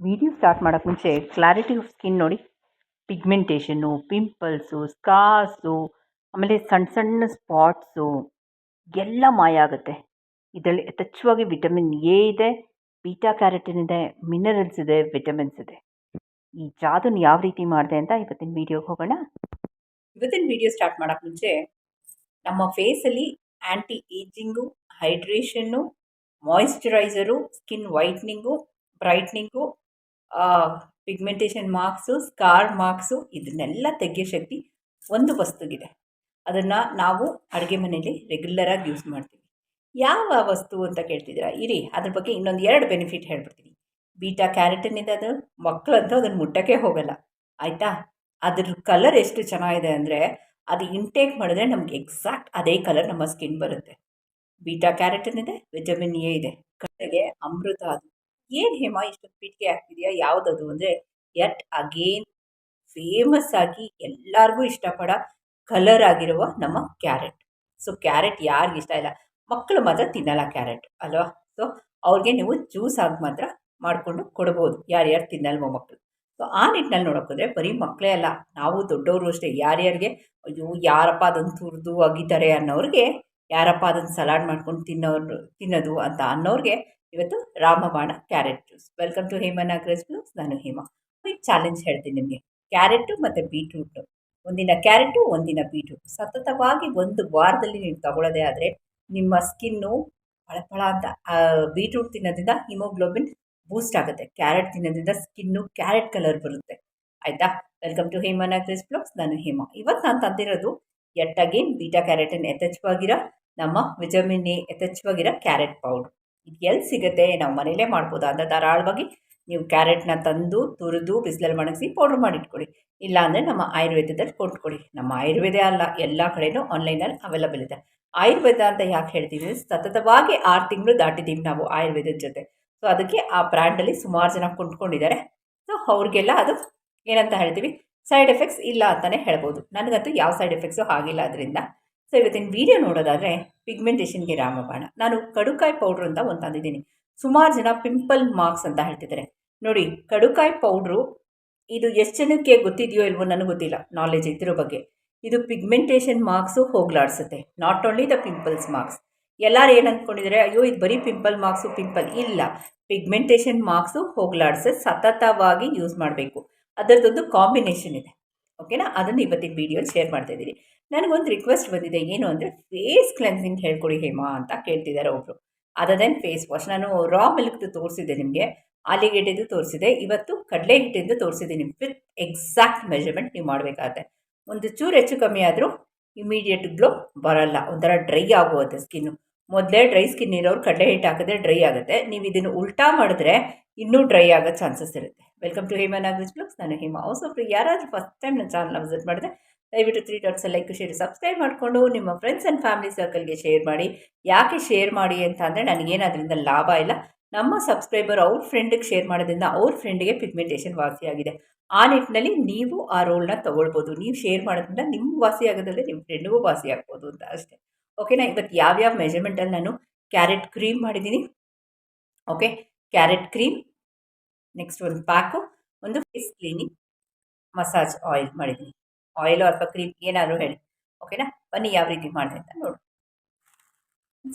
Video start ಮಾಡೋಕ್ಕೆ ಮುಂಚೆ clarity of skin ನೋಡಿ. ಪಿಗ್ಮೆಂಟೇಷನ್ನು ಪಿಂಪಲ್ಸು ಸ್ಕಾಸು ಆಮೇಲೆ ಸಣ್ಣ ಸಣ್ಣ ಸ್ಪಾಟ್ಸು ಎಲ್ಲ ಮಾಯ ಆಗುತ್ತೆ. ಇದರಲ್ಲಿ ಯಥಚ್ಛವಾಗಿ ವಿಟಮಿನ್ ಎ ಇದೆ ಬೀಟಾ ಕ್ಯಾರೆಟಿನ್ ಇದೆ ಮಿನರಲ್ಸ್ ಇದೆ ವಿಟಮಿನ್ಸ್ ಇದೆ. ಈ ಜಾದೂನ ಯಾವ ರೀತಿ ಮಾಡಿದೆ ಅಂತ ಇವತ್ತಿನ ವಿಡಿಯೋಗೆ ಹೋಗೋಣ. ಇವತ್ತಿನ ವಿಡಿಯೋ ಸ್ಟಾರ್ಟ್ ಮಾಡೋಕ್ಕೆ ಮುಂಚೆ ನಮ್ಮ ಫೇಸಲ್ಲಿ anti ageing hydration moisturiser skin whitening brightening pigmentation marks scar marks ಇದನ್ನೆಲ್ಲ ತೆಗೆಯೋ ಶಕ್ತಿ ಒಂದು ವಸ್ತುಗಿದೆ. ಅದನ್ನು ನಾವು ಅಡುಗೆ ಮನೆಯಲ್ಲಿ ರೆಗ್ಯುಲರಾಗಿ ಯೂಸ್ ಮಾಡ್ತೀವಿ. ಯಾವ ವಸ್ತು ಅಂತ ಕೇಳ್ತಿದ್ದೀರಾ? ಇರಿ, ಅದ್ರ ಬಗ್ಗೆ ಇನ್ನೊಂದು ಎರಡು ಬೆನಿಫಿಟ್ ಹೇಳ್ಬಿಡ್ತೀನಿ. ಬೀಟಾ ಇದೆ ಅದು ಮಕ್ಕಳಂತೂ ಅದನ್ನು ಮುಟ್ಟಕ್ಕೆ ಹೋಗಲ್ಲ. ಆಯಿತಾ? ಅದ್ರ ಕಲರ್ ಎಷ್ಟು ಚೆನ್ನಾಗಿದೆ ಅಂದರೆ, ಅದು ಇಂಟೇಕ್ ಮಾಡಿದ್ರೆ ನಮ್ಗೆ ಎಕ್ಸಾಕ್ಟ್ ಅದೇ ಕಲರ್ ನಮ್ಮ ಸ್ಕಿನ್ ಬರುತ್ತೆ. ಬೀಟಾ ಕ್ಯಾರೆಟನ್ ಇದೆ ವಿಟಮಿನ್ ಎ ಇದೆ. ಕಡೆಗೆ ಅಮೃತ ಅದು. ಏನು ಹೇಮ ಇಷ್ಟೊಂದು ಪೀಠಿಗೆ ಹಾಕ್ತಿದೆಯಾ? ಯಾವುದದು? ಅಂದರೆ ಎಟ್ ಅಗೇನ್ ಫೇಮಸ್ ಆಗಿ ಎಲ್ಲರಿಗೂ ಇಷ್ಟಪಡ ಕಲರ್ ಆಗಿರುವ ನಮ್ಮ ಕ್ಯಾರೆಟ್ ಸೊ ಕ್ಯಾರೆಟ್ ಯಾರಿಗೆ ಇಷ್ಟ ಇಲ್ಲ? ಮಕ್ಕಳು ಮಾತ್ರ ತಿನ್ನಲ್ಲ ಕ್ಯಾರೆಟ್ ಅಲ್ವಾ? ಸೊ ಅವ್ರಿಗೆ ನೀವು ಜ್ಯೂಸ್ ಆಗಿ ಮಾತ್ರ ಮಾಡಿಕೊಂಡು ಕೊಡ್ಬೋದು. ಯಾರ್ಯಾರು ತಿನ್ನಲ್ವೋ ಮಕ್ಕಳು ಸೊ ಆ ನಿಟ್ಟಿನಲ್ಲಿ ನೋಡೋಕ್ಕೋದ್ರೆ ಬರೀ ಮಕ್ಕಳೇ ಅಲ್ಲ, ನಾವು ದೊಡ್ಡವರು ಅಷ್ಟೇ. ಯಾರ್ಯಾರಿಗೆ ಅಯ್ಯೋ, ಯಾರಪ್ಪ ಅದನ್ನು ತುರಿದು ಅಗಿತಾರೆ ಅನ್ನೋರಿಗೆ ಯಾರಪ್ಪ ಅದನ್ನು ಸಲಾಡ್ ಮಾಡ್ಕೊಂಡು ತಿನ್ನೋರು, ತಿನ್ನೋದು ಅಂತ ಅನ್ನೋರಿಗೆ ಇವತ್ತು ರಾಮಬಾಣ ಕ್ಯಾರೆಟ್ ಜ್ಯೂಸ್. ವೆಲ್ಕಮ್ ಟು ಹೇಮನ್ ಅಗ್ರೆಸ್ ಬ್ಲೂಸ್ ನಾನು ಹೇಮ. ಈ ಚಾಲೆಂಜ್ ಹೇಳ್ತೀನಿ ನಿಮಗೆ. ಕ್ಯಾರೆಟು ಮತ್ತು ಬೀಟ್ರೂಟು ಒಂದಿನ ಕ್ಯಾರೆಟು ಒಂದಿನ ಬೀಟ್ರೂಟ್ ಸತತವಾಗಿ ಒಂದು ವಾರದಲ್ಲಿ ನೀವು ತಗೊಳ್ಳೋದೇ ಆದರೆ ನಿಮ್ಮ ಸ್ಕಿನ್ನು ಪಳಪಳ ಅಂತ ಬೀಟ್ರೂಟ್ ತಿನ್ನೋದ್ರಿಂದ ಹಿಮೋಗ್ಲೋಬಿನ್ ಬೂಸ್ಟ್ ಆಗುತ್ತೆ. ಕ್ಯಾರೆಟ್ ತಿನ್ನೋದ್ರಿಂದ ಸ್ಕಿನ್ನು ಕ್ಯಾರೆಟ್ ಕಲರ್ ಬರುತ್ತೆ. ಆಯಿತಾ? ವೆಲ್ಕಮ್ ಟು ಹೇಮನ್ ಅಗ್ರೆಸ್ ಬ್ಲಾಗ್ಸ್ ನಾನು ಹೇಮ. ಇವತ್ತು ನಾನು ತಂದಿರೋದು ಎಟ್ ಅಗೇನ್ ಬೀಟಾ ಕ್ಯಾರೆಟನ್ ಯಥೇಚ್ಛವಾಗಿರೋ ನಮ್ಮ ವಿಟಮಿನ್ ಎ ಯಥೇಚ್ಛವಾಗಿರೋ ಕ್ಯಾರೆಟ್ ಪೌಡ್ರ್ ಇದು ಎಲ್ಲಿ ಸಿಗುತ್ತೆ? ನಾವು ಮನೇಲೇ ಮಾಡ್ಬೋದು? ಅಂದರೆ ಧಾರಾಳವಾಗಿ ನೀವು ಕ್ಯಾರೆಟ್ನ ತಂದು, ತುರಿದು, ಬಿಸಿಲಲ್ಲಿ ಒಣಗಿಸಿ ಪೌಡ್ರ್ ಮಾಡಿಟ್ಕೊಳ್ಳಿ. ಇಲ್ಲಾಂದರೆ ನಮ್ಮ ಆಯುರ್ವೇದದಲ್ಲಿ ಕೊಂಡ್ಕೊಳ್ಳಿ. ನಮ್ಮ ಆಯುರ್ವೇದ ಅಲ್ಲ, ಎಲ್ಲ ಕಡೆಯೂ ಆನ್ಲೈನಲ್ಲಿ ಅವೈಲಬಲ್ ಇದೆ. ಆಯುರ್ವೇದ ಅಂತ ಯಾಕೆ ಹೇಳ್ತೀವಿ ಸತತವಾಗಿ ಆರು ತಿಂಗಳು ದಾಟಿದ್ದೀವಿ ನಾವು ಆಯುರ್ವೇದದ ಜೊತೆ. ಸೊ ಅದಕ್ಕೆ ಆ ಬ್ರ್ಯಾಂಡಲ್ಲಿ ಸುಮಾರು ಜನ ಕೊಂಡ್ಕೊಂಡಿದ್ದಾರೆ. ಸೊ ಅವ್ರಿಗೆಲ್ಲ ಅದು ಏನಂತ ಹೇಳ್ತೀವಿ? ಸೈಡ್ ಎಫೆಕ್ಟ್ಸ್ ಇಲ್ಲ ಅಂತಲೇ ಹೇಳ್ಬೋದು. ನನಗಂತೂ ಯಾವ ಸೈಡ್ ಎಫೆಕ್ಟ್ಸು ಆಗಿಲ್ಲ ಅದರಿಂದ. ಸೊ ಇವತ್ತಿನ ವೀಡಿಯೋ ನೋಡೋದಾದರೆ ಪಿಗ್ಮೆಂಟೇಷನ್ಗೆ ರಾಮಬಾಣ. ನಾನು ಕಡುಕಾಯಿ ಪೌಡ್ರ್ ಅಂತ ಒಂದು ತಂದಿದ್ದೀನಿ. ಸುಮಾರು ಜನ ಪಿಂಪಲ್ ಮಾರ್ಕ್ಸ್ ಅಂತ ಹೇಳ್ತಿದ್ದಾರೆ. ನೋಡಿ, ಕಡುಕಾಯಿ ಪೌಡ್ರು ಇದು ಎಷ್ಟು ಜನಕ್ಕೆ ಗೊತ್ತಿದೆಯೋ ಇಲ್ವೋ ನನಗೆ ಗೊತ್ತಿಲ್ಲ. ನಾಲೆಜ್ ಇದ್ದಿರೋ ಬಗ್ಗೆ. ಇದು pigmentation marks ಹೋಗ್ಲಾಡಿಸುತ್ತೆ. Not only the pimples marks ಎಲ್ಲರೂ ಏನು ಅಂದ್ಕೊಂಡಿದ್ದಾರೆ ಅಯ್ಯೋ, ಇದು ಬರೀ ಪಿಂಪಲ್ ಮಾರ್ಕ್ಸು ಪಿಂಪಲ್ ಇಲ್ಲ. ಪಿಗ್ಮೆಂಟೇಷನ್ ಮಾರ್ಕ್ಸು ಹೋಗ್ಲಾಡಿಸಿ, ಸತತವಾಗಿ ಯೂಸ್ ಮಾಡಬೇಕು. ಅದರದ್ದೊಂದು ಕಾಂಬಿನೇಷನ್ ಇದೆ. ಓಕೆನಾ ಅದನ್ನು ಇವತ್ತಿನ ವೀಡಿಯೋ ಶೇರ್ ಮಾಡ್ತಾ ಇದ್ದೀನಿ. ನನಗೊಂದು ರಿಕ್ವೆಸ್ಟ್ ಬಂದಿದೆ. ಏನು ಅಂದರೆ ಫೇಸ್ ಕ್ಲೆನ್ಸಿಂಗ್ ಹೇಳ್ಕೊಡಿ ಹೇಮಾ ಅಂತ ಕೇಳ್ತಿದ್ದಾರೆ ಒಬ್ಬರು ಅದದೇನು ಫೇಸ್ ವಾಶ್ ನಾನು ರಾ ಮಿಲ್ಕ್ದು ತೋರಿಸಿದ್ದೆ ನಿಮಗೆ. ಆಲಿಗೆಡ್ಡೆದು ತೋರಿಸಿದೆ ಇವತ್ತು ಕಡಲೆ ಹಿಟ್ಟಿಂದು ತೋರಿಸಿದ್ದೀನಿ ವಿತ್ ಎಕ್ಸಾಕ್ಟ್ ಮೆಜರ್ಮೆಂಟ್ ನೀವು ಮಾಡಬೇಕಾಗತ್ತೆ. ಒಂದು ಚೂರು ಹೆಚ್ಚು ಕಮ್ಮಿ ಆದರೂ ಇಮಿಡಿಯೇಟ್ ಗ್ಲೋ ಬರಲ್ಲ. ಒಂಥರ ಡ್ರೈ ಆಗುವಂತೆ ಸ್ಕಿನ್ನು ಮೊದಲೇ ಡ್ರೈ ಸ್ಕಿನ್ ಇರೋರು ಕಡಲೆ ಹಿಟ್ಟು ಹಾಕಿದ್ರೆ ಡ್ರೈ ಆಗುತ್ತೆ. ನೀವು ಇದನ್ನು ಉಲ್ಟಾ ಮಾಡಿದ್ರೆ ಇನ್ನೂ ಡ್ರೈ ಆಗೋ ಚಾನ್ಸಸ್ ಇರುತ್ತೆ. Welcome to Hema Nagesh vlogs ನಾನು ಹೇಮಾ. ಹೊಸೊಬ್ರು ಯಾರಾದರೂ ಫಸ್ಟ್ ಟೈಮ್ ನನ್ನ ಚಾನಲ್ನ ವಿಸಿಟ್ ಮಾಡಿದ್ರೆ ದಯವಿಟ್ಟು three dots like share subscribe ಮಾಡಿಕೊಂಡು ನಿಮ್ಮ ಫ್ರೆಂಡ್ಸ್ ಆ್ಯಂಡ್ ಫ್ಯಾಮಿಲಿ ಸರ್ಕಲ್ಗೆ ಶೇರ್ ಮಾಡಿ. ಯಾಕೆ ಶೇರ್ ಮಾಡಿ ಅಂತ ಅಂದರೆ ನನಗೇನು ಅದರಿಂದ ಲಾಭ ಇಲ್ಲ. ನಮ್ಮ ಸಬ್ಸ್ಕ್ರೈಬರ್ ಅವ್ರ ಫ್ರೆಂಡಿಗೆ ಶೇರ್ ಮಾಡೋದ್ರಿಂದ ಅವ್ರ ಫ್ರೆಂಡಿಗೆ ಪಿಗ್ಮೆಂಟೇಷನ್ ವಾಸಿಯಾಗಿದೆ ಆ ನಿಟ್ಟಿನಲ್ಲಿ ನೀವು ಆ ರೋಲ್ನ ತೊಗೊಳ್ಬೋದು. ನೀವು ಶೇರ್ ಮಾಡೋದ್ರಿಂದ ನಿಮ್ಮ ವಾಸಿ ಆಗೋದಲ್ಲದೆ ನಿಮ್ಮ ಫ್ರೆಂಡಿಗೂ ವಾಸಿ ಆಗ್ಬೋದು ಅಂತ ಅಷ್ಟೇ. ಓಕೆನಾ ಇವತ್ತು ಯಾವ್ಯಾವ ಮೆಜರ್ಮೆಂಟಲ್ಲಿ ನಾನು ಕ್ಯಾರೆಟ್ ಕ್ರೀಮ್ ಮಾಡಿದ್ದೀನಿ. ಓಕೆ ಕ್ಯಾರೆಟ್ ಕ್ರೀಮ್ ನೆಕ್ಸ್ಟ್ ಒಂದು ಪ್ಯಾಕು ಒಂದು ಫೇಸ್ ಕ್ಲೀನಿಂಗ್ ಮಸಾಜ್ ಆಯಿಲ್ ಮಾಡಿದ್ದೀನಿ. ಆಯಿಲು ಅಥವಾ ಕ್ರೀಮ್ ಏನಾದರೂ ಹೇಳಿ ಓಕೆನಾ ಬನ್ನಿ ಯಾವ ರೀತಿ ಮಾಡಿದೆ ಅಂತ ನೋಡಿ.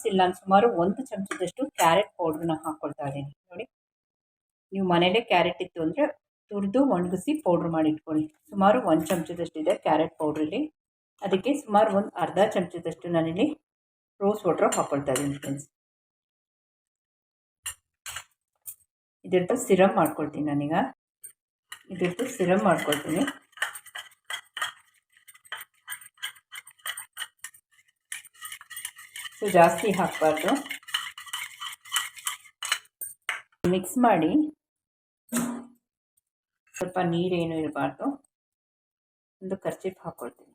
ಇಲ್ಲ ನಾನು ಸುಮಾರು ಒಂದು ಚಮಚದಷ್ಟು ಕ್ಯಾರೆಟ್ ಪೌಡ್ರನ್ನ ಹಾಕ್ಕೊಳ್ತಾ ಇದ್ದೀನಿ. ನೋಡಿ. ನೀವು ಮನೇಲೇ ಕ್ಯಾರೆಟ್ ಇತ್ತು ಅಂದರೆ ತುರಿದು ಒಣಗಿಸಿ ಪೌಡ್ರ್ ಮಾಡಿ ಇಟ್ಕೊಳ್ಳಿ. ಸುಮಾರು ಒಂದು ಚಮಚದಷ್ಟು ಇದೆ ಕ್ಯಾರೆಟ್ ಪೌಡ್ರಲ್ಲಿ ಅದಕ್ಕೆ ಸುಮಾರು ಒಂದು ಅರ್ಧ ಚಮಚದಷ್ಟು ನಾನಿಲ್ಲಿ ರೋಸ್ ವಾಟ್ರ್ ಹಾಕ್ಕೊಳ್ತಾ ಇದ್ದೀನಿ ಫ್ರೆಂಡ್ಸ್ ಇದ್ರದ್ದು ಸಿರಮ್ ಮಾಡ್ಕೊಳ್ತೀನಿ ನಾನೀಗ. ಇದ್ರದ್ದು ಸಿರಮ್ ಮಾಡ್ಕೊಳ್ತೀನಿ. ಸೊ ಜಾಸ್ತಿ ಹಾಕಬಾರ್ದು. ಮಿಕ್ಸ್ ಮಾಡಿ. ಸ್ವಲ್ಪ ನೀರೇನು ಇರಬಾರ್ದು. ಒಂದು ಕರ್ಚಿಪ್ ಹಾಕ್ಕೊಳ್ತೀನಿ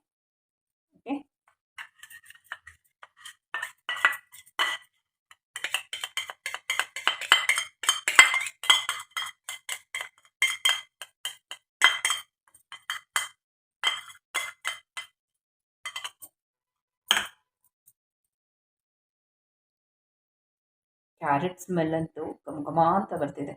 ಕ್ಯಾರೆಟ್ ಸ್ಮೆಲ್ ಅಂತೂ ಘಮ ಅಂತ ಬರ್ತಿದೆ.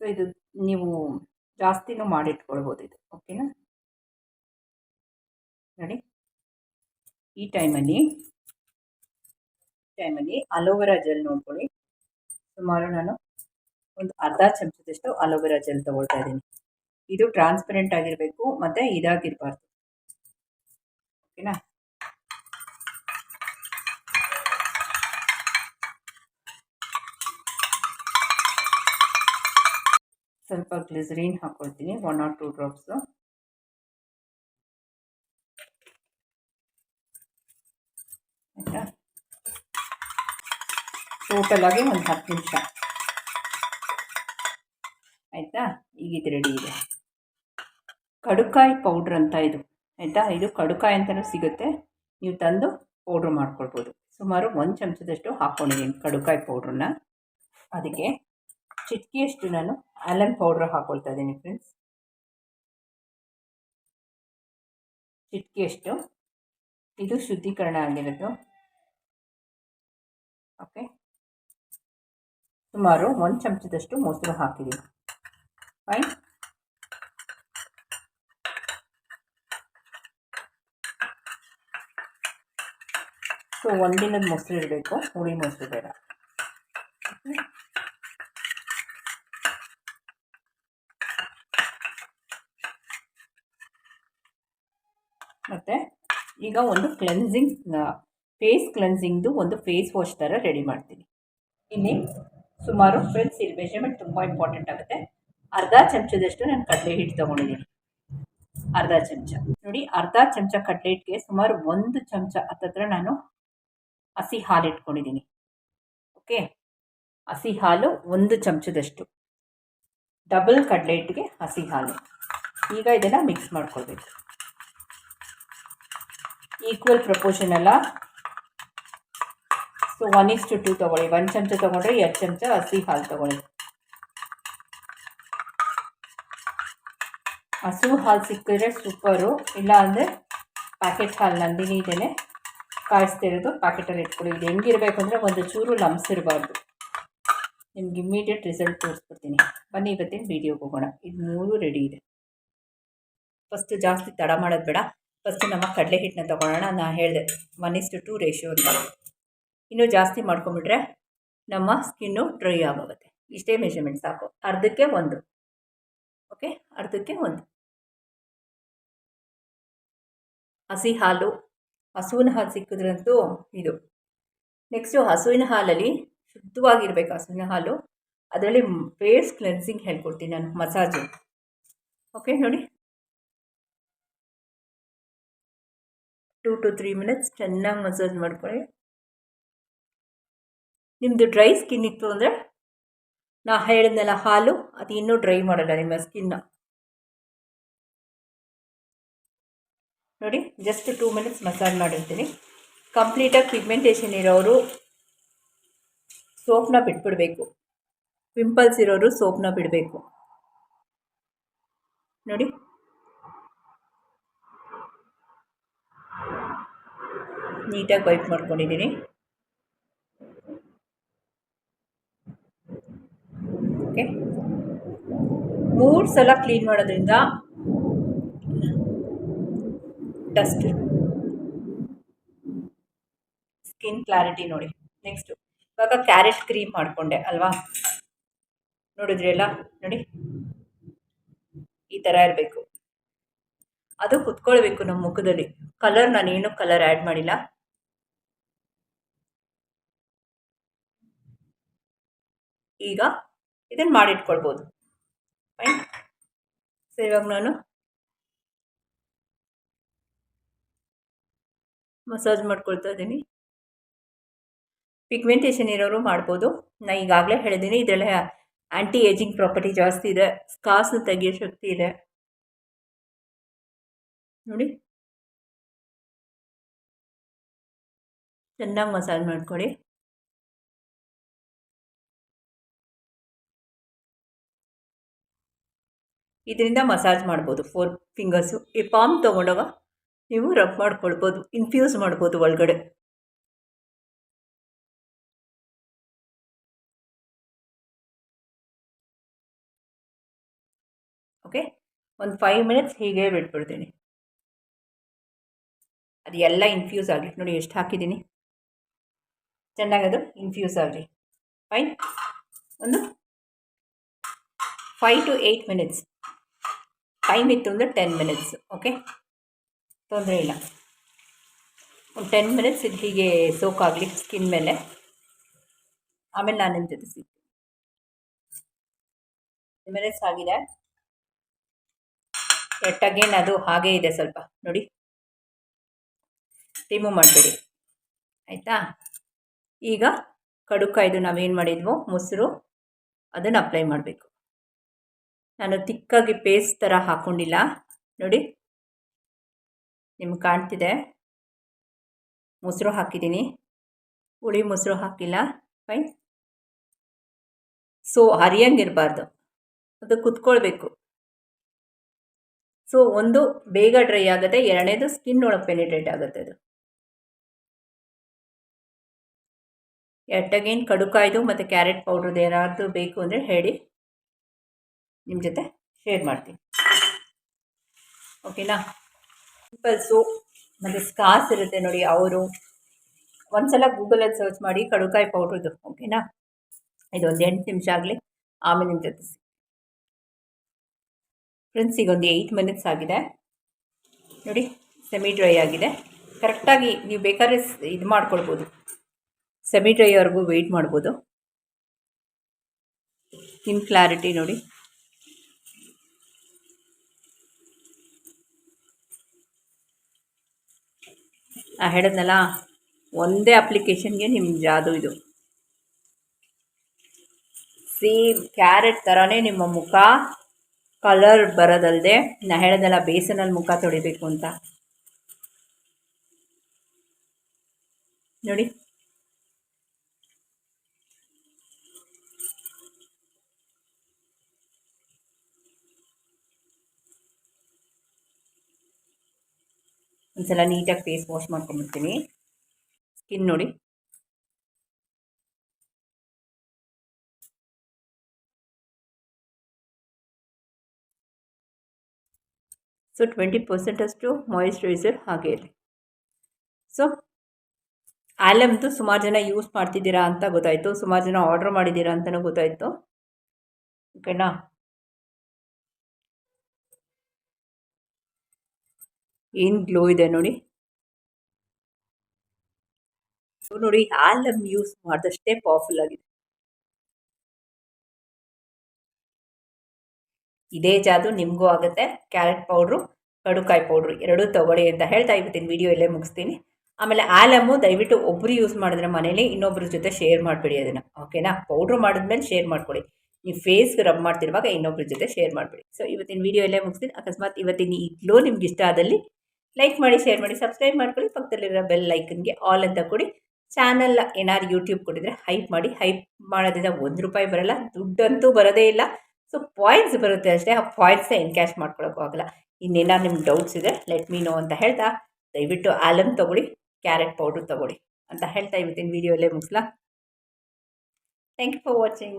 ಸೊ ಇದು ನೀವು ಜಾಸ್ತಿನೂ ಮಾಡಿಟ್ಕೊಳ್ಬೋದು ಇದು ಓಕೆನಾ ನೋಡಿ ಈ ಟೈಮಲ್ಲಿ ಟೈಮಲ್ಲಿ ಅಲೋವೆರಾ ಜೆಲ್ ನೋಡ್ಕೊಳ್ಳಿ. ಸುಮಾರು ನಾನು ಒಂದು ಅರ್ಧ ಚಮಚದಷ್ಟು ಅಲೋವೆರಾ ಜೆಲ್ ತೊಗೊಳ್ತಾ ಇದ್ದೀನಿ. ಇದು ಟ್ರಾನ್ಸ್ಪರೆಂಟ್ ಆಗಿರಬೇಕು ಮತ್ತು ಇದಾಗಿರಬಾರ್ದು. ಓಕೆನಾ? ಸ್ವಲ್ಪ ಗ್ಲಿಸರಿನ್ ಹಾಕ್ಕೊಳ್ತೀನಿ ಒನ್ ಆರ್ ಟೂ ಡ್ರಾಪ್ಸು ಆಯಿತಾ ಟೋಟಲಾಗಿ ಒಂದು ಹತ್ತು ನಿಮಿಷ. ಆಯಿತಾ? ಈಗ ಇದು ರೆಡಿ ಇದೆ. ಕಡುಕಾಯಿ ಪೌಡ್ರ್ ಅಂತ ಇದು. ಆಯಿತಾ? ಇದು ಕಡುಕಾಯಿ ಅಂತಲೂ ಸಿಗುತ್ತೆ. ನೀವು ತಂದು ಪೌಡ್ರ್ ಮಾಡ್ಕೊಳ್ಬೋದು. ಸುಮಾರು ಒಂದು ಚಮಚದಷ್ಟು ಹಾಕ್ಕೊಂಡಿದ್ದೀನಿ ಕಡುಕಾಯಿ ಪೌಡ್ರನ್ನ ಅದಕ್ಕೆ ಚಿಟಿಕೆಯಷ್ಟು ನಾನು ಆಲನ್ ಪೌಡ್ರ್ ಹಾಕ್ಕೊಳ್ತಾ ಇದ್ದೀನಿ ಫ್ರೆಂಡ್ಸ್ ಚಿಟಿಕೆಯಷ್ಟು. ಇದು ಶುದ್ಧೀಕರಣ ಆಗಿರೋದು. ಓಕೆ ಸುಮಾರು ಒಂದು ಚಮಚದಷ್ಟು ಮೊಸರು ಹಾಕಿದ್ದೀನಿ ಫೈನ್ ಸೊ ಒಂದಿನದ ಮೊಸರು ಇರಬೇಕು ಹುಳಿ ಮೊಸರು ಬೇಡ. ಮತ್ತೆ ಈಗ ಒಂದು ಕ್ಲೆನ್ಸಿಂಗ್ ಫೇಸ್ ಕ್ಲೆನ್ಸಿಂಗ್ದು ಒಂದು ಫೇಸ್ ವಾಶ್ ಥರ ರೆಡಿ ಮಾಡ್ತೀನಿ. ಇಲ್ಲಿ ಸುಮಾರು ಫ್ರೆಂಡ್ಸ್ ಇಲ್ಲಿ ಮೆಷರ್ಮೆಂಟ್ ತುಂಬ ಇಂಪಾರ್ಟೆಂಟ್ ಆಗುತ್ತೆ. ಅರ್ಧ ಚಮಚದಷ್ಟು ನಾನು ಕಡಲೆ ಹಿಟ್ಟು ತೊಗೊಂಡಿದ್ದೀನಿ ಅರ್ಧ ಚಮಚ. ನೋಡಿ, ಅರ್ಧ ಚಮಚ ಕಡಲೆ ಹಿಟ್ಟಿಗೆ ಸುಮಾರು ಒಂದು ಚಮಚ ಹತ್ತತ್ರ ನಾನು ಹಸಿ ಹಾಲು ಇಟ್ಕೊಂಡಿದ್ದೀನಿ ಓಕೆ ಹಸಿ ಹಾಲು ಒಂದು ಚಮಚದಷ್ಟು. ಡಬಲ್ ಕಡಲೆ ಹಿಟ್ಟಿಗೆ ಹಸಿ ಹಾಲು. ಈಗ ಇದನ್ನು ಮಿಕ್ಸ್ ಮಾಡ್ಕೊಳ್ಬೇಕು. ಈಕ್ವಲ್ ಪ್ರಪೋರ್ಷನ್ ಅಲ್ಲ. So one is to two ತೊಗೊಳ್ಳಿ. ಒಂದು ಚಮಚ ತೊಗೊಂಡ್ರೆ ಎರಡು ಚಮಚ ಹಸಿ ಹಾಲು ತೊಗೊಳ್ಳಿ. ಹಸು ಹಾಲು ಸಿಕ್ಕಿದ್ರೆ ಸೂಪರು. ಇಲ್ಲ ಅಂದರೆ ಪ್ಯಾಕೆಟ್ ಹಾಲು ನಂದಿನಿ ಇದೇನೆ ಕಾಯಿಸ್ತಿರೋದು. ಪ್ಯಾಕೆಟಲ್ಲಿ ಇಟ್ಕೊಳ್ಳಿ ಇದು ಹೆಂಗಿರಬೇಕು ಅಂದರೆ ಒಂದು ಚೂರು ಲಮ್ಸ್ ಇರಬಾರ್ದು. ನಿಮ್ಗೆ ಇಮ್ಮಿಡಿಯೇಟ್ ರಿಸಲ್ಟ್ ತೋರಿಸ್ಬಿಡ್ತೀನಿ. ಬನ್ನಿ ಇವತ್ತಿನ ವೀಡಿಯೋಗೆ ಹೋಗೋಣ. ಇದು ಮೂರು ರೆಡಿ ಇದೆ. ಫಸ್ಟ್ ಜಾಸ್ತಿ ತಡ ಮಾಡೋದು ಬೇಡ. ಫಸ್ಟು ನಮ್ಮ ಕಡಲೆ ಹಿಟ್ಟನ್ನ ತೊಗೊಳ್ಳೋಣ. ನಾನು ಹೇಳಿದೆ ಒನ್ ಇಸ್ ಟು ರೇಷಿಯೋ ಅಂತ. ಇನ್ನೂ ಜಾಸ್ತಿ ಮಾಡ್ಕೊಂಬಿಟ್ರೆ ನಮ್ಮ ಸ್ಕಿನ್ನು ಡ್ರೈ ಆಗೋಗುತ್ತೆ. ಇಷ್ಟೇ ಮೆಷರ್ಮೆಂಟ್ ಸಾಕು. ಅರ್ಧಕ್ಕೆ ಒಂದು. ಓಕೆ ಅರ್ಧಕ್ಕೆ ಒಂದು. ಹಸಿ ಹಾಲು. ಹಸುವಿನ ಹಾಲು ಸಿಕ್ಕಿದ್ರಂತೂ ಇದು. ನೆಕ್ಸ್ಟು ಹಸುವಿನ ಹಾಲಲ್ಲಿ ಶುದ್ಧವಾಗಿರ್ಬೇಕು ಹಸುವಿನ ಹಾಲು. ಅದರಲ್ಲಿ ಫೇಸ್ ಕ್ಲೆನ್ಸಿಂಗ್ ಹೇಳ್ಕೊಡ್ತೀನಿ ನಾನು, ಮಸಾಜು. ಓಕೆ ನೋಡಿ. ಟೂ ಟು ತ್ರೀ ಮಿನಿಟ್ಸ್ ಚೆನ್ನಾಗಿ ಮಸಾಜ್ ಮಾಡ್ಕೊಳ್ಳಿ. ನಿಮ್ಮದು ಡ್ರೈ ಸ್ಕಿನ್ ಇತ್ತು ಅಂದರೆ ನಾ ಹೇಳಿದ್ನಲ್ಲ ಹಾಲು, ಅದು ಇನ್ನೂ ಡ್ರೈ ಮಾಡಲ್ಲ ನಿಮ್ಮ ಸ್ಕಿನ್ನ ನೋಡಿ ಜಸ್ಟ್ ಟೂ ಮಿನಿಟ್ಸ್ ಮಸಾಜ್ ಮಾಡಿರ್ತೀನಿ. ಕಂಪ್ಲೀಟಾಗಿ ಪಿಗ್ಮೆಂಟೇಷನ್ ಇರೋರು ಸೋಪ್ನ ಬಿಟ್ಬಿಡಬೇಕು. ಪಿಂಪಲ್ಸ್ ಇರೋರು ಸೋಪ್ನ ಬಿಡಬೇಕು. ನೋಡಿ. ನೀಟಾಗಿ ವೈಪ್ ಮಾಡ್ಕೊಂಡಿದ್ದೀನಿ. ಮೂರು ಸಲ ಕ್ಲೀನ್ ಮಾಡೋದ್ರಿಂದ ಡಸ್ಟ್ ಸ್ಕಿನ್ ಕ್ಲಾರಿಟಿ ನೋಡಿ. ನೆಕ್ಸ್ಟು ಇವಾಗ ಕ್ಯಾರೆಟ್ ಕ್ರೀಮ್ ಮಾಡಿಕೊಂಡೆ ಅಲ್ವಾ? ನೋಡಿದ್ರಿ ಎಲ್ಲ ನೋಡಿ. ಈ ಥರ ಇರಬೇಕು. ಅದು ಕುತ್ಕೊಳ್ಬೇಕು ನಮ್ಮ ಮುಖದಲ್ಲಿ. ಕಲರ್ ನಾನೇನು ಕಲರ್ ಆ್ಯಡ್ ಮಾಡಿಲ್ಲ. ಈಗ ಇದನ್ನು ಮಾಡಿಟ್ಕೊಳ್ಬೋದು. ಫೈನ್ ಸೊ ಇವಾಗ ನಾನು ಮಸಾಜ್ ಮಾಡ್ಕೊಳ್ತಾ ಇದ್ದೀನಿ. ಪಿಗ್ಮೆಂಟೇಷನ್ ಇರೋರು ಮಾಡ್ಬೋದು. ನಾನು ಈಗಾಗಲೇ ಹೇಳಿದ್ದೀನಿ, ಇದರಲ್ಲಿ ಆ್ಯಂಟಿ ಏಜಿಂಗ್ ಪ್ರಾಪರ್ಟಿ ಜಾಸ್ತಿ ಇದೆ. ಸ್ಕಾಸ್ನ ತೆಗಿಯೋ ಶಕ್ತಿ ಇದೆ. ನೋಡಿ. ಚೆನ್ನಾಗಿ ಮಸಾಜ್ ಮಾಡ್ಕೊಳ್ಳಿ ಇದರಿಂದ ಮಸಾಜ್ ಮಾಡ್ಬೋದು. ಫೋರ್ ಫಿಂಗರ್ಸು ಈ ಪಾಮ್ ತೊಗೊಂಡಾಗ ನೀವು ರಬ್ ಮಾಡ್ಕೊಳ್ಬೋದು ಇನ್ಫ್ಯೂಸ್ ಮಾಡ್ಬೋದು ಒಳಗಡೆ. ಓಕೆ ಒಂದು ಫೈವ್ ಮಿನಿಟ್ಸ್ ಹೀಗೆ ಬಿಟ್ಬಿಡ್ತೀನಿ. ಅದು ಎಲ್ಲ ಇನ್ಫ್ಯೂಸ್ ಆಗಲಿ. ನೋಡಿ ಎಷ್ಟು ಹಾಕಿದ್ದೀನಿ. ಚೆನ್ನಾಗದು ಇನ್ಫ್ಯೂಸ್ ಆಗಲಿ. ಫೈನ್ ಒಂದು five to eight minutes time ಇತ್ತು ಅಂದರೆ ಟೆನ್ ಮಿನಿಟ್ಸ್ ಓಕೆ ತೊಂದರೆ ಇಲ್ಲ. ಒಂದು ಟೆನ್ ಮಿನಿಟ್ಸ್ ಇದು ಹೀಗೆ ಸೋಕಾಗಲಿ ಸ್ಕಿನ್ ಮೇಲೆ. ಆಮೇಲೆ ನಾನು ನಿಮ್ಮ ಜೊತೆ ಸಿಗ್ತೀನಿ. ಮಿನಿಟ್ಸ್ ಆಗಿದೆ. ಎಟ್ ಅಗೇನ್ ಅದು ಹಾಗೇ ಇದೆ ಸ್ವಲ್ಪ, ನೋಡಿ. ರಿಮೂವ್ ಮಾಡಬೇಡಿ. ಆಯಿತಾ? ಈಗ ಕಡುಕಾಯ್ದು ನಾವೇನು ಮಾಡಿದ್ವೋ, ಮೊಸರು, ಅದನ್ನು ಅಪ್ಲೈ ಮಾಡಬೇಕು. ನಾನು ತಿಕ್ಕಾಗಿ ಪೇಸ್ಟ್ ಥರ ಹಾಕ್ಕೊಂಡಿಲ್ಲ ನೋಡಿ. ನಿಮ್ಗೆ ಕಾಣ್ತಿದೆ. ಮೊಸರು ಹಾಕಿದ್ದೀನಿ. ಹುಳಿ ಮೊಸರು ಹಾಕಿಲ್ಲ. ಫೈನ್ ಸೊ ಹರಿಯಂಗಿರಬಾರ್ದು. ಅದು ಕುತ್ಕೊಳ್ಬೇಕು. ಸೊ ಒಂದು ಬೇಗ ಡ್ರೈ ಆಗುತ್ತೆ ಎರಡನೇದು ಸ್ಕಿನ್ ಒಳಗೆ ಪೆನಿಟ್ರೇಟ್ ಆಗುತ್ತೆ ಅದು. ಎಟ್ಟಗೇನು ಕಡುಕಾಯ್ದು ಮತ್ತು ಕ್ಯಾರೆಟ್ ಪೌಡ್ರದ್ದು ಏನಾದರೂ ಬೇಕು ಅಂದರೆ ಹೇಳಿ. ನಿಮ್ಮ ಜೊತೆ ಶೇರ್ ಮಾಡ್ತೀನಿ. ಓಕೆನಾ ಪಿಂಪಲ್ಸು ಮತ್ತು ಸ್ಕಾರ್ಸ್ ಇರುತ್ತೆ ನೋಡಿ ಅವರು. ಒಂದ್ಸಲ ಗೂಗಲಲ್ಲಿ ಸರ್ಚ್ ಮಾಡಿ ಕಡುಕಾಯಿ ಪೌಡ್ರದ್ದು ಓಕೆನಾ ಇದೊಂದು ಎಂಟು ನಿಮಿಷ ಆಗಲಿ, ಆಮೇಲೆ ನಿಮ್ಮ ಜೊತೆ ಫ್ರೆಂಡ್ಸ್ ಈಗ ಒಂದು ಏಯ್ಟ್ ಮಿನಿಟ್ಸ್ ಆಗಿದೆ. ನೋಡಿ ಸೆಮಿ ಡ್ರೈ ಆಗಿದೆ. ಕರೆಕ್ಟಾಗಿ ನೀವು ಬೇಕಾದ್ರೆ ಇದು ಮಾಡ್ಕೊಳ್ಬೋದು. ಸೆಮಿ ಡ್ರೈವರೆಗೂ ವೆಯ್ಟ್ ಮಾಡ್ಬೋದು. ಸ್ಕಿನ್ ಕ್ಲಾರಿಟಿ ನೋಡಿ. ನಾ ಹೇಳಿದ್ನಲ್ಲ, ಒಂದೇ ಅಪ್ಲಿಕೇಶನ್ಗೆ ನಿಮ್ಮ ಜಾದು ಇದು. ಸೇಮ್ ಕ್ಯಾರೆಟ್ ಥರನೇ ನಿಮ್ಮ ಮುಖ ಕಲರ್ ಬರೋದಲ್ಲದೆ ನಾ ಹೇಳಿದ್ನಲ್ಲ ಬೇಸನಲ್ಲಿ ಮುಖ ತೊಡಿಬೇಕು ಅಂತ. ನೋಡಿ. ಒಂದ್ಸಲ ನೀಟಾಗಿ ಫೇಸ್ ವಾಶ್ ಮಾಡ್ಕೊಂಡ್ಬಿಡ್ತೀನಿ. ಸ್ಕಿನ್ ನೋಡಿ. ಸೊ ಟ್ವೆಂಟಿ ಪರ್ಸೆಂಟಷ್ಟು ಮಾಯಿಶ್ಚರೈಸರ್ ಹಾಗೆ ಇರಲಿ. ಸೊ ಆಲಮ್ದು ಸುಮಾರು ಜನ ಯೂಸ್ ಮಾಡ್ತಿದ್ದೀರಾ ಅಂತ ಗೊತ್ತಾಯಿತು. ಸುಮಾರು ಜನ ಆರ್ಡ್ರ್ ಮಾಡಿದ್ದೀರಾ ಅಂತಲೂ ಗೊತ್ತಾಯಿತು. ಓಕೆನಾ ಏನು ಗ್ಲೋ ಇದೆ ನೋಡಿ. ಸೊ ನೋಡಿ ಆಲಮ್ ಯೂಸ್ ಮಾಡಿದಷ್ಟೇ ಪವರ್ಫುಲ್ ಆಗಿದೆ. ಇದೇ ಜಾದು ನಿಮಗೂ ಆಗುತ್ತೆ. ಕ್ಯಾರೆಟ್ ಪೌಡ್ರು ಕಡುಕಾಯಿ ಪೌಡ್ರು ಎರಡೂ ತಗೊಳ್ಳಿ ಅಂತ ಹೇಳ್ತಾ ಇವತ್ತಿನ ವಿಡಿಯೋ ಇಲ್ಲೇ ಮುಗಿಸ್ತೀನಿ. ಆಮೇಲೆ ಆಲಮ್ಮು ದಯವಿಟ್ಟು ಒಬ್ಬರು ಯೂಸ್ ಮಾಡಿದ್ರೆ ಮನೇಲಿ ಇನ್ನೊಬ್ಬರ ಜೊತೆ ಶೇರ್ ಮಾಡಿಬಿಡಿ ಅದನ್ನು ಓಕೆನಾ ಪೌಡ್ರು ಮಾಡಿದ್ಮೇಲೆ ಶೇರ್ ಮಾಡ್ಕೊಳ್ಳಿ ನೀವು ಫೇಸ್ಗೆ ರಬ್ ಮಾಡ್ತಿರುವಾಗ ಇನ್ನೊಬ್ಬರ ಜೊತೆ ಶೇರ್ ಮಾಡಿಬಿಡಿ. ಸೊ ಇವತ್ತಿನ ವಿಡಿಯೋ ಇಲ್ಲೇ ಮುಗಿಸ್ತೀನಿ. ಅಕಸ್ಮಾತ್ ಇವತ್ತಿನ ಈ ಗ್ಲೋ ನಿಮ್ಗೆ ಇಷ್ಟ ಆದಲ್ಲಿ ಲೈಕ್ ಮಾಡಿ ಶೇರ್ ಮಾಡಿ ಸಬ್ಸ್ಕ್ರೈಬ್ ಮಾಡ್ಕೊಳ್ಳಿ. ಪಕ್ಕದಲ್ಲಿರೋ ಬೆಲ್ ಲೈಕನ್ಗೆ ಆಲ್ ಅಂತ ಕೊಡಿ. ಚಾನಲ್ ಏನಾದ್ರು ಯೂಟ್ಯೂಬ್ ಕೊಟ್ಟಿದ್ರೆ ಹೈಪ್ ಮಾಡಿ. ಹೈಪ್ ಮಾಡೋದ್ರಿಂದ ಒಂದು ರೂಪಾಯಿ ಬರೋಲ್ಲ. ದುಡ್ಡಂತೂ ಬರೋದೇ ಇಲ್ಲ. ಸೊ ಪಾಯಿಂಟ್ಸ್ ಬರುತ್ತೆ ಅಷ್ಟೇ. ಆ ಪಾಯಿಂಟ್ಸ್ನ ಎನ್ಕ್ಯಾಶ್ ಮಾಡ್ಕೊಳಕ್ಕೂ ಆಗಲ್ಲ. ಇನ್ನೇನಾದ್ರು ನಿಮ್ಗೆ ಡೌಟ್ಸ್ ಇದೆ ಲೆಟ್ ಮೀ ನೋ ಅಂತ ಹೇಳ್ತಾ. ದಯವಿಟ್ಟು ಆಲಮ್ ತೊಗೊಳ್ಳಿ. ಕ್ಯಾರೆಟ್ ಪೌಡ್ರ್ ತೊಗೊಳ್ಳಿ ಅಂತ ಹೇಳ್ತಾ ಇವತ್ತಿನ ವೀಡಿಯೋಲ್ಲೇ ಮುಗಿಸ್ಲಾ? Thank you for watching